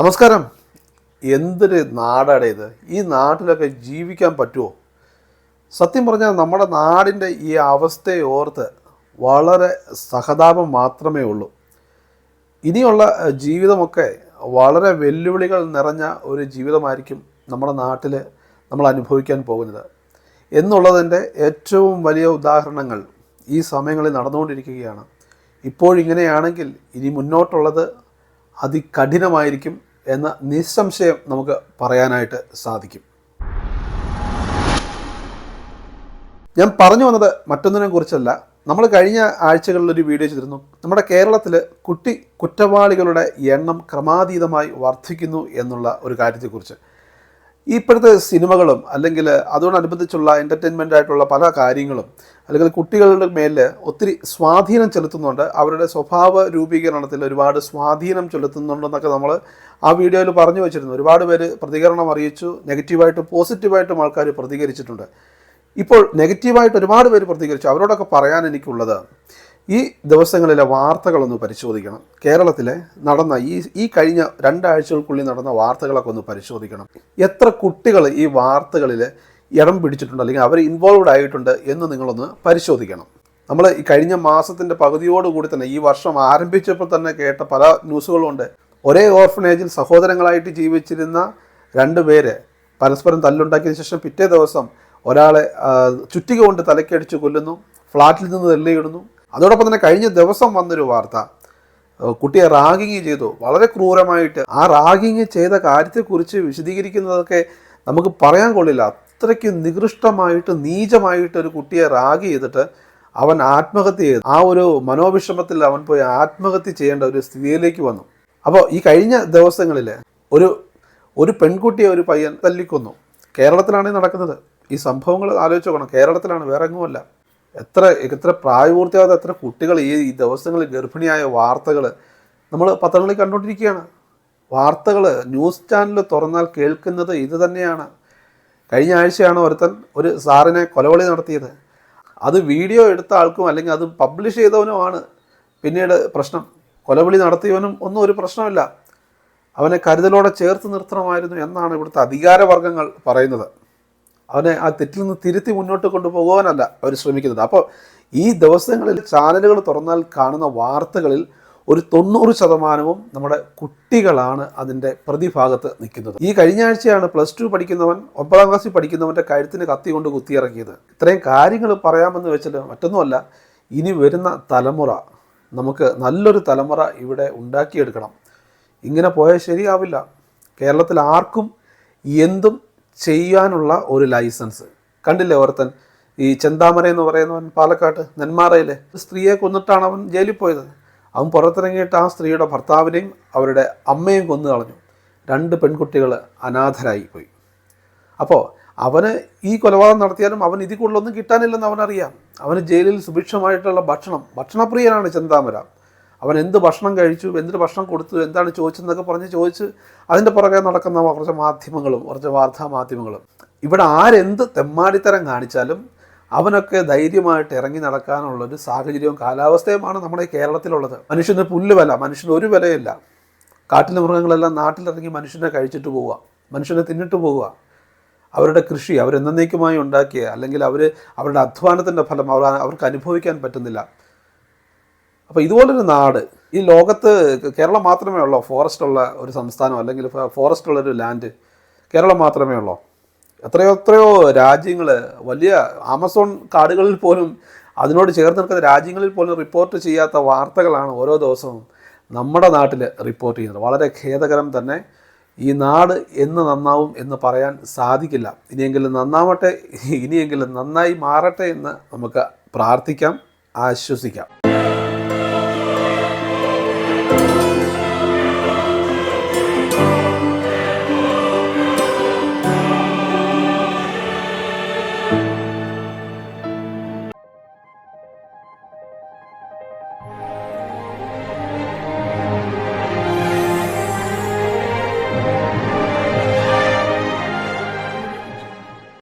നമസ്കാരം. എന്തൊരു നാടാണ് ഇത്? ഈ നാട്ടിലൊക്കെ ജീവിക്കാൻ പറ്റുമോ സത്യം പറഞ്ഞാൽ നമ്മുടെ നാടിന്റെ ഈ അവസ്ഥയെ ഓർത്ത് വളരെ സഹതാപം മാത്രമേ ഉള്ളൂ. ഇനിയുള്ള ജീവിതമൊക്കെ വളരെ വെല്ലുവിളികൾ നിറഞ്ഞ ഒരു ജീവിതമായിരിക്കും നമ്മുടെ നാട്ടിൽ നമ്മൾ അനുഭവിക്കാൻ പോകുന്നത്. എന്നുള്ളതിന്റെ ഏറ്റവും വലിയ ഉദാഹരണങ്ങൾ ഈ സമയങ്ങളിൽ നടന്നുകൊണ്ടിരിക്കുകയാണ്. ഇപ്പോഴിങ്ങനെയാണെങ്കിൽ ഇനി മുന്നോട്ടുള്ളത് അതികഠിനമായിരിക്കും എന്ന നിസ്സംശയം നമുക്ക് പറയാനായിട്ട് സാധിക്കും. ഞാൻ പറഞ്ഞു വന്നത് മറ്റൊന്നിനെ കുറിച്ചല്ല. നമ്മൾ കഴിഞ്ഞ ആഴ്ചകളിലൊരു വീഡിയോ ചെയ്തിരുന്നു. നമ്മുടെ കേരളത്തിൽ കുട്ടി കുറ്റവാളികളുടെ എണ്ണം ക്രമാതീതമായി വർദ്ധിക്കുന്നു എന്നുള്ള ഒരു കാര്യത്തെക്കുറിച്ച്. ഇപ്പോഴത്തെ സിനിമകളും അല്ലെങ്കിൽ അതോടനുബന്ധിച്ചുള്ള എന്റർടൈൻമെന്റ് ആയിട്ടുള്ള പല കാര്യങ്ങളും അല്ലെങ്കിൽ കുട്ടികളുടെ മേൽ ഒത്തിരി സ്വാധീനം ചെലുത്തുന്നുണ്ട്. അവരുടെ സ്വഭാവ രൂപീകരണത്തിൽ ഒരുപാട് സ്വാധീനം ചെലുത്തുന്നുണ്ടെന്നൊക്കെ നമ്മൾ ആ വീഡിയോയിൽ പറഞ്ഞു വെച്ചിരുന്നു. ഒരുപാട് പേര് പ്രതികരണം അറിയിച്ചു നെഗറ്റീവായിട്ടും പോസിറ്റീവായിട്ടും ആൾക്കാർ പ്രതികരിച്ചിട്ടുണ്ട്. ഇപ്പോൾ നെഗറ്റീവായിട്ട് ഒരുപാട് പേര് പ്രതികരിച്ചു. അവരോടൊക്കെ പറയാൻ എനിക്കുള്ളത് ഈ ദിവസങ്ങളിലെ വാർത്തകളൊന്ന് പരിശോധിക്കണം. കേരളത്തിലെ നടന്ന ഈ ഈ കഴിഞ്ഞ രണ്ടാഴ്ചകൾക്കുള്ളിൽ നടന്ന വാർത്തകളൊക്കെ ഒന്ന് പരിശോധിക്കണം. എത്ര കുട്ടികൾ ഈ വാർത്തകളിൽ ഇടം പിടിച്ചിട്ടുണ്ട് അല്ലെങ്കിൽ അവർ ഇൻവോൾവ്ഡ് ആയിട്ടുണ്ട് എന്ന് നിങ്ങളൊന്ന് പരിശോധിക്കണം. നമ്മൾ ഈ കഴിഞ്ഞ മാസത്തിന്റെ പകുതിയോടുകൂടി തന്നെ ഈ വർഷം ആരംഭിച്ചപ്പോൾ തന്നെ കേട്ട പല ന്യൂസുകളുണ്ട് ഒരേ ഓർഫനേജിൽ സഹോദരങ്ങളായിട്ട് ജീവിച്ചിരുന്ന രണ്ട് പേര് പരസ്പരം തല്ലുണ്ടാക്കിയതിനു ശേഷം പിറ്റേ ദിവസം ഒരാളെ ചുറ്റിക കൊണ്ട് തലക്കടിച്ച് കൊല്ലുന്നു ഫ്ലാറ്റിൽ നിന്ന് തെല്ലിയിടുന്നു അതോടൊപ്പം തന്നെ കഴിഞ്ഞ ദിവസം വന്നൊരു വാർത്ത കുട്ടിയെ റാഗിങ് ചെയ്തു. വളരെ ക്രൂരമായിട്ട് ആ റാഗിങ് ചെയ്ത കാര്യത്തെക്കുറിച്ച് വിശദീകരിക്കുന്നതൊക്കെ നമുക്ക് പറയാൻ കൊള്ളില്ല. അത്രയ്ക്ക് നികൃഷ്ടമായിട്ട് നീചമായിട്ട് ഒരു കുട്ടിയെ റാഗ് ചെയ്തിട്ട് അവൻ ആത്മഹത്യ ചെയ്തു. ആ ഒരു മനോവിഷമത്തിൽ അവൻ പോയി ആത്മഹത്യ ചെയ്യേണ്ട ഒരു സ്ഥിതിയിലേക്ക് വന്നു. അപ്പോൾ ഈ കഴിഞ്ഞ ദിവസങ്ങളിൽ ഒരു ഒരു പെൺകുട്ടിയെ ഒരു പയ്യൻ തല്ലിക്കൊന്നു. കേരളത്തിലാണ് നടക്കുന്നത്. ഈ സംഭവങ്ങൾ ആലോചിച്ച് നോക്കണം. കേരളത്തിലാണ് വേറെ എങ്ങുമല്ല എത്ര എത്ര പ്രായപൂർത്തിയാകാത്ത എത്ര കുട്ടികൾ ഈ ഈ ദിവസങ്ങളിൽ ഗർഭിണിയായ വാർത്തകൾ നമ്മൾ പത്രങ്ങളിൽ കണ്ടുകൊണ്ടിരിക്കുകയാണ്. വാർത്തകൾ ന്യൂസ് ചാനൽ തുറന്നാൽ കേൾക്കുന്നത് ഇത് തന്നെയാണ്. കഴിഞ്ഞ ആഴ്ചയാണ് ഒരുത്തൻ ഒരു സാറിനെ കൊലവിളി നടത്തിയത്. അത് വീഡിയോ എടുത്ത ആൾക്കും അല്ലെങ്കിൽ അത് പബ്ലിഷ് ചെയ്തവനുമാണ് പിന്നീട് പ്രശ്നം. കൊലവിളി നടത്തിയവനും ഒന്നും ഒരു പ്രശ്നമില്ല അവനെ കരുതലോടെ ചേർത്ത് നിർത്തണമായിരുന്നു എന്നാണ് ഇവിടുത്തെ അധികാരവർഗങ്ങൾ പറയുന്നത്. അവനെ ആ തെറ്റിൽ നിന്ന് തിരുത്തി മുന്നോട്ട് കൊണ്ടുപോകാനല്ല അവർ ശ്രമിക്കുന്നത്. അപ്പോൾ ഈ ദിവസങ്ങളിൽ ചാനലുകൾ തുറന്നാൽ കാണുന്ന വാർത്തകളിൽ ഒരു തൊണ്ണൂറ് ശതമാനവും നമ്മുടെ കുട്ടികളാണ് അതിന്റെ പ്രതിഭാഗത്ത് നിൽക്കുന്നത്. ഈ കഴിഞ്ഞ ആഴ്ചയാണ് പ്ലസ് ടു പഠിക്കുന്നവൻ ഒമ്പതാം ക്ലാസ്സിൽ പഠിക്കുന്നവന്റെ കഴുത്തിന് കത്തി കൊണ്ട് കുത്തിയിറക്കിയത് ഇത്രയും കാര്യങ്ങൾ പറയാമെന്ന് വെച്ചാൽ മറ്റൊന്നുമല്ല ഇനി വരുന്ന തലമുറ നമുക്ക് നല്ലൊരു തലമുറ ഇവിടെ ഉണ്ടാക്കിയെടുക്കണം. ഇങ്ങനെ പോയാൽ ശരിയാവില്ല. കേരളത്തിൽ ആർക്കും എന്തും ചെയ്യാനുള്ള ഒരു ലൈസൻസ്. കണ്ടില്ലേ ഓർത്തൻ? ഈ ചെന്താമര എന്ന് പറയുന്നവൻ പാലക്കാട്ട് നെന്മാറയിലെ സ്ത്രീയെ കൊന്നിട്ടാണ് അവൻ ജയിലിൽ പോയത്. അവൻ പുറത്തിറങ്ങിയിട്ട് ആ സ്ത്രീയുടെ ഭർത്താവിനെയും അവരുടെ അമ്മയും കൊന്നു കളഞ്ഞു. രണ്ട് പെൺകുട്ടികൾ അനാഥരായി പോയി. അപ്പോൾ അവന് ഈ കൊലപാതകം നടത്തിയാലും അവൻ ഇതിൽ കൂടുതലൊന്നും കിട്ടാനില്ലെന്ന് അവനറിയാം. അവന് ജയിലിൽ സുഭിക്ഷമായിട്ടുള്ള ഭക്ഷണം ഭക്ഷണപ്രിയനാണ് ചെന്താമര. അവൻ എന്ത് ഭക്ഷണം കഴിച്ചു എന്തിന് ഭക്ഷണം കൊടുത്തു എന്താണ് ചോദിച്ചതെന്നൊക്കെ പറഞ്ഞ് ചോദിച്ച് അതിന്റെ പുറകെ നടക്കുന്ന കുറച്ച് മാധ്യമങ്ങളും കുറച്ച് വാർത്താ മാധ്യമങ്ങളും. ഇവിടെ ആരെന്ത് തെമ്മാടിത്തരം കാണിച്ചാലും അവനൊക്കെ ധൈര്യമായിട്ട് ഇറങ്ങി നടക്കാനുള്ളൊരു സാഹചര്യവും കാലാവസ്ഥയുമാണ് നമ്മുടെ കേരളത്തിലുള്ളത്. മനുഷ്യന് പുല്ല് വില മനുഷ്യന് ഒരു വിലയില്ല. കാട്ടിലെ മൃഗങ്ങളെല്ലാം നാട്ടിലിറങ്ങി മനുഷ്യനെ കഴിച്ചിട്ട് പോവുക മനുഷ്യനെ തിന്നിട്ട് പോവുക. അവരുടെ കൃഷി അവരെന്നേക്കുമായി ഉണ്ടാക്കിയ അല്ലെങ്കിൽ അവർ അവരുടെ അധ്വാനത്തിന്റെ ഫലം അവർ അവർക്ക് അനുഭവിക്കാൻ പറ്റുന്നില്ല. അപ്പോൾ ഇതുപോലൊരു നാട് ഈ ലോകത്ത് കേരളം മാത്രമേ ഉള്ളൂ? ഫോറസ്റ്റ് ഉള്ള ഒരു സംസ്ഥാനം അല്ലെങ്കിൽ ഫോറസ്റ്റ് ഉള്ളൊരു ലാൻഡ് കേരളം മാത്രമേ ഉള്ളൂ? എത്രയോ എത്രയോ രാജ്യങ്ങൾ വലിയ ആമസോൺ കാടുകളിൽ പോലും അതിനോട് ചേർന്ന് നിൽക്കുന്ന രാജ്യങ്ങളിൽ പോലും റിപ്പോർട്ട് ചെയ്യാത്ത വാർത്തകളാണ് ഓരോ ദിവസവും നമ്മുടെ നാട്ടിൽ റിപ്പോർട്ട് ചെയ്യുന്നത്. വളരെ ഖേദകരം തന്നെ ഈ നാട് എന്ന് നന്നാവും എന്ന് പറയാൻ സാധിക്കില്ല. ഇനിയെങ്കിലും നന്നാവട്ടെ ഇനിയെങ്കിലും നന്നായി മാറട്ടെ എന്ന് നമുക്ക് പ്രാർത്ഥിക്കാം ആശ്വസിക്കാം.